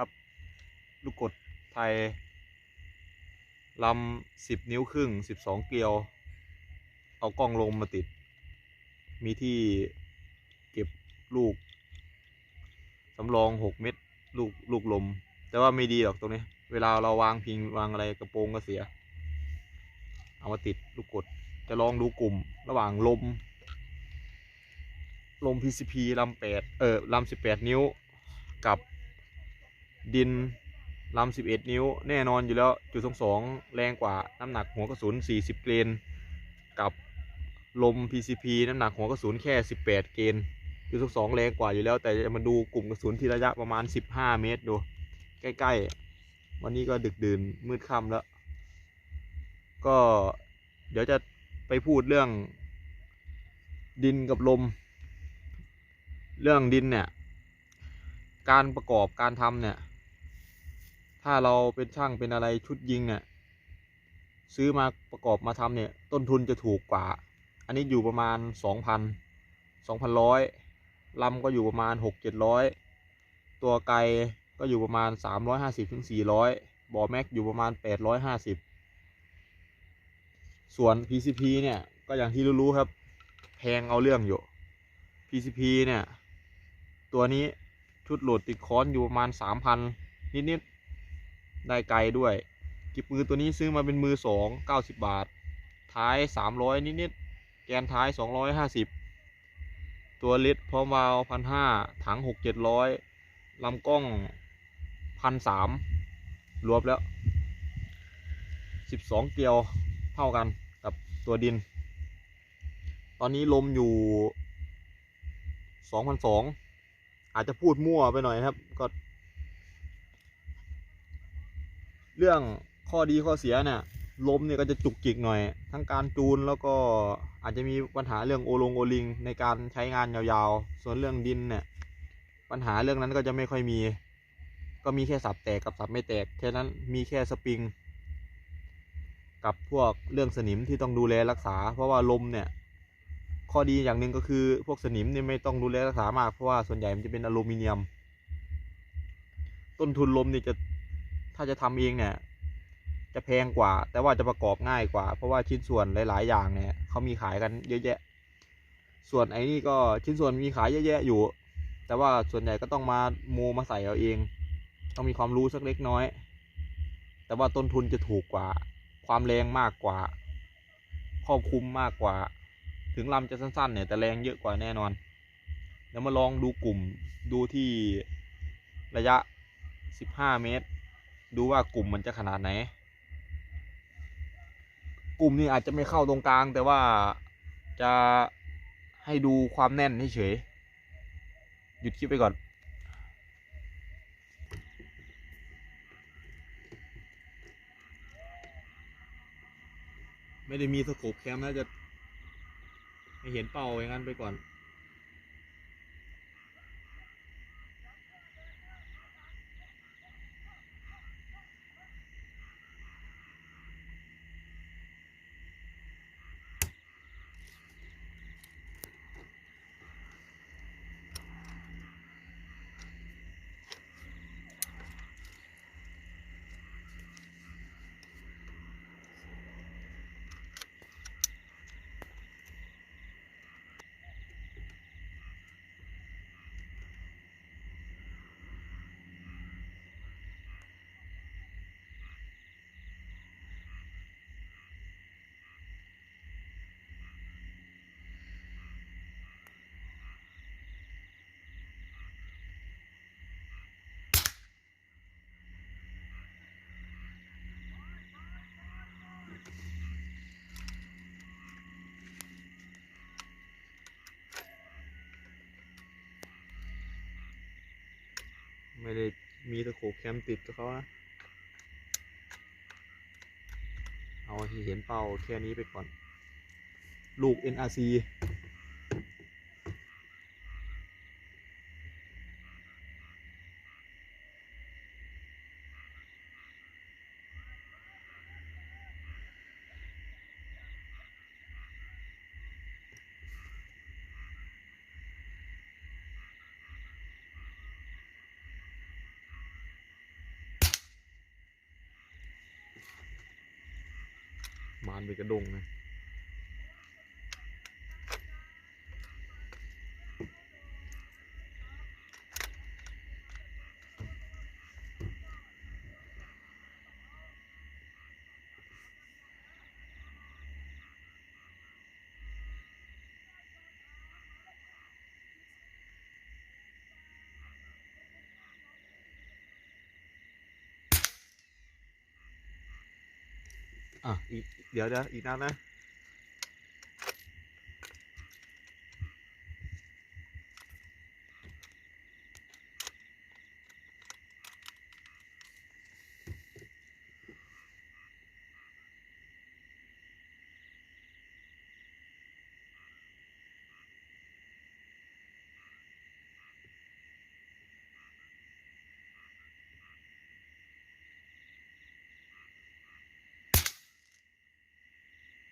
ครับ ลูกกดไทยลำสิบนิ้วครึ่งสิบสองเกลียว เอากล้องลงมาติด มีที่เก็บลูกสำรองหกเม็ดลูกลูกลม แต่ว่าไม่ดีหรอกตรงนี้ เวลาเราวางพิงวางอะไรกระโปรงก็เสีย เอามาติดลูกกด จะลองดูกลุ่มระหว่างลม ลม PCP ลำแปดเออลำสิบแปดนิ้วกับ ดินลำสิบเอ็ดนิ้ว แน่นอนอยู่แล้วจุดสองสองแรงกว่าน้ำหนักหัวกระสุนสี่สิบเกรนกับลม PCP น้ำหนักหัวกระสุนแค่สิบแปดเกรนจุดสองสองแรงกว่าอยู่แล้ว แต่จะมาดูกลุ่มกระสุนที่ระยะประมาณสิบห้าเมตรดู ใกล้ ๆ วันนี้ก็ดึกดื่นมืดค่ำแล้ว ก็เดี๋ยวจะไปพูดเรื่องดินกับลม เรื่องดินเนี่ย การประกอบการทำเนี่ย ถ้าเราเป็นช่างเป็นอะไรชุดยิงเนี่ยซื้อมาประกอบมาทำเนี่ยต้นทุนจะถูกกว่า อันนี้อยู่ประมาณสองพันสองพันร้อยลำก็อยู่ประมาณหกเจ็ดร้อยตัวไกลก็อยู่ประมาณสามร้อยห้าสิบถึงสี่ร้อยบอแม็กอยู่ประมาณแปดร้อยห้าสิบส่วน PCP เนี่ยก็อย่างที่รู้ๆครับ แพงเอาเรื่องอยู่ PCP เนี่ย ตัวนี้ชุดโหลดติดค้อนอยู่ประมาณสามพันนิดๆ ได้ไกลด้วยกิบมือตัวนี้ซื้อมาเป็นมือสองเก้าสิบบาท ท้ายสามร้อยนิดๆแกนท้ายสองร้อยห้าสิบตัวเล็ดพร้อมวาลพันห้าถังหกเจ็ดร้อยลำกล้องพันสามรวมแล้วสิบสองเกลียวเท่ากันกับตัวดิน ตอนนี้ลมอยู่สองพันสองอาจจะพูดมั่วไปหน่อยนะครับ ก็ เรื่องข้อดีข้อเสียเนี่ยลมเนี่ยก็จะจุกจิกหน่อย ทั้งการจูนแล้วก็อาจจะมีปัญหาเรื่องโอลงโอลิงในการใช้งานยาวๆ ส่วนเรื่องดินเนี่ยปัญหาเรื่องนั้นก็จะไม่ค่อยมี ก็มีแค่สับแตกกับสับไม่แตกแค่นั้นมีแค่สปริง กับพวกเรื่องสนิมที่ต้องดูแลรักษา เพราะว่าลมเนี่ย ข้อดีอย่างหนึ่งก็คือพวกสนิมเนี่ยไม่ต้องดูแลรักษามากเพราะว่าส่วนใหญ่มันจะเป็นอลูมิเนียม ต้นทุนลมนี่จะ ถ้าจะทำเองเนี่ย จะแพงกว่า แต่ว่าจะประกอบง่ายกว่า เพราะว่าชิ้นส่วนหลาย ๆ อย่างเนี่ยเขามีขายกันเยอะแยะ ส่วนไอ้นี่ก็ชิ้นส่วนมีขายเยอะแยะอยู่ แต่ว่าส่วนใหญ่ก็ต้องมาโมมาใส่เอาเอง ต้องมีความรู้สักเล็กน้อย แต่ว่าต้นทุนจะถูกกว่า ความแรงมากกว่า ครอบคลุมมากกว่า ถึงลำจะสั้น ๆ เนี่ยแต่แรงเยอะกว่าแน่นอนเดี๋ยวมาลองดูกลุ่มดูที่ระยะ 15 เมตร ดูว่ากลุ่มมันจะขนาดไหน กลุ่มนี้อาจจะไม่เข้าตรงกลาง แต่ว่าจะให้ดูความแน่นเฉยหยุดคลิปไปก่อน ไม่ได้มีสโคปแคมนะจะให้เห็นเป้าอย่างนั้นไปก่อน ไม่ได้มีตะโขบแคมติดกับเขานะ เอาที่เห็นเป้าแค่นี้ไปก่อน ลูก NRC มานไปกระดงนะ อะอีกเดี๋ยวเดี๋ยวอีกนัดนะ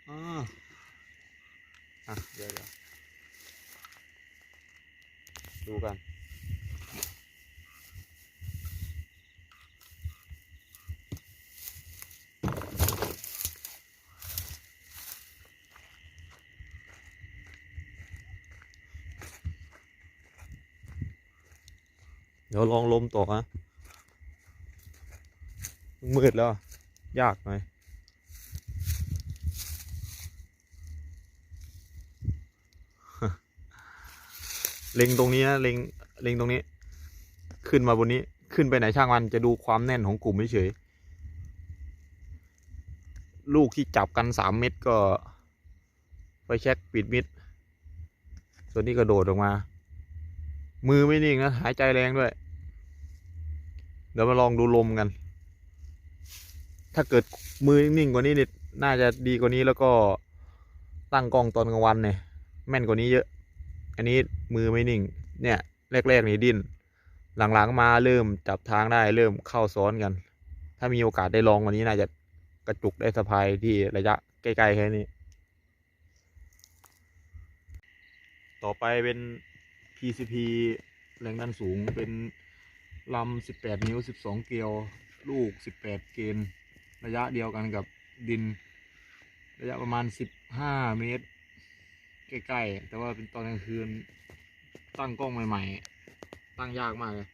อ่า อะเดี๋ยวดูกันเดี๋ยวลองลมต่อฮะมืดแล้ว ยากหน่อย เล็งตรงนี้นะเล็งเล็งตรงนี้ ขึ้นมาบนนี้ขึ้นไปไหนช่างมันจะดูความแน่นของกลุ่มเฉยลูกที่จับกันสามเม็ดก็ ไปเช็คปิดมิด ส่วนนี้กระโดดออกมา มือไม่นิ่งนะหายใจแรงด้วย เดี๋ยวมาลองดูลมกัน ถ้าเกิดมือนิ่งกว่านี้นี่น่าจะดีกว่านี้แล้วก็ตั้งกล้องตอนกลางวันเนี่ยแม่นกว่านี้เยอะ อันนี้มือไม่นิ่ง เนี่ยแรกๆนี่ดิ้น หลังๆมาเริ่มจับทางได้เริ่มเข้าซ้อนกัน ถ้ามีโอกาสได้ลองวันนี้น่าจะกระจุกได้สะพายที่ระยะใกล้ๆแค่นี้ ต่อไปเป็น PCP แรงดันสูงเป็นลำ 18 นิ้ว 12 เกลียว ลูก 18 เกนระยะเดียวกันกับดิน ระยะประมาณ 15 เมตร ใกล้ๆ แต่ว่าเป็นตอนกลางคืน ตั้งกล้องใหม่ ๆ ตั้งยากมากเลย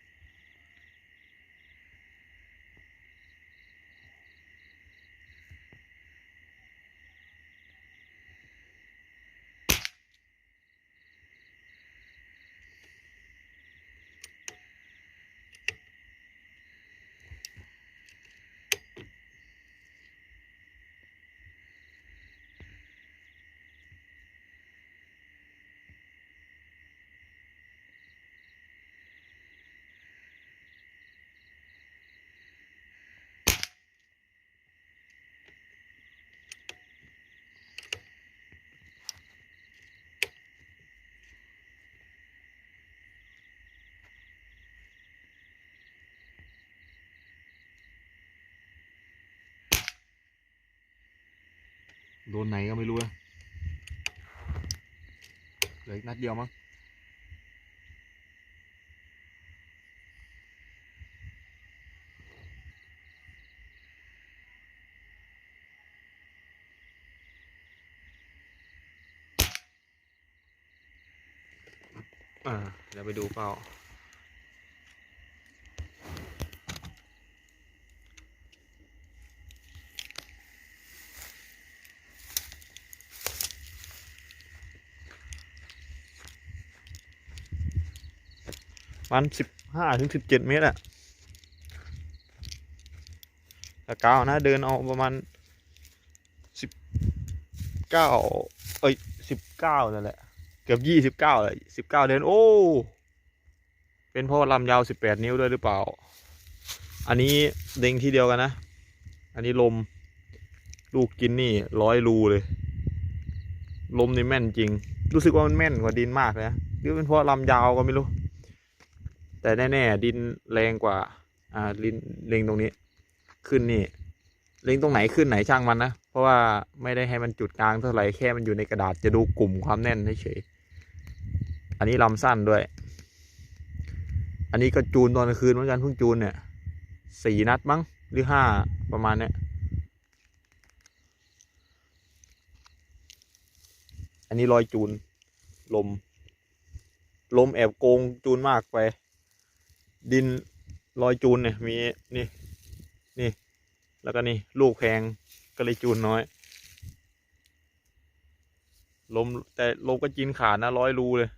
โดนไหนก็ไม่รู้นะเหลืออีกนัดเดียวมั้งอ่าเดี๋ยวไปดูเป้า มันสิบห้าถึงสิบเจ็ดเมตรอะแต่กาวนะเดินเอาประมาณสิบเก้าเอ้ยสิบเก้านั่นแหละ เกือบยี่สิบเก้าเลยสิบเก้าเดิน โอ้ เป็นเพราะลำยาวสิบแปดนิ้วด้วยหรือเปล่า อันนี้เด้งที่เดียวกันนะ อันนี้ลม ลูกกินนี่ร้อยรูเลย ลมนี่แม่นจริง รู้สึกว่ามันแม่นกว่าดินมากเลยนะหรือเป็นเพราะลำยาวก็ไม่รู้ แต่แน่ๆดินแรงกว่า อ่าลินเล็งตรงนี้ ขึ้นนี่เล็งตรงไหนขึ้นไหนช่างมันนะ เพราะว่าไม่ได้ให้มันจุดกลางเท่าไหร่แค่มันอยู่ในกระดาษจะดูกลุ่มความแน่นเฉยอันนี้ลำสั้นด้วย อันนี้ก็จูนตอนกลางคืนเหมือนกันเพิ่งจูนเนี่ยสี่นัดมั้งหรือห้าประมาณเนี้ยอันนี้รอยจูนลม ลมแอบโกงจูนมากไป ดินรอยจูนเนี่ยมีนี่นี่ แล้วก็นี่ลูกแพงก็เลยจูนน้อย ลมแต่ลมก็จีนขาดนะร้อยรูเลย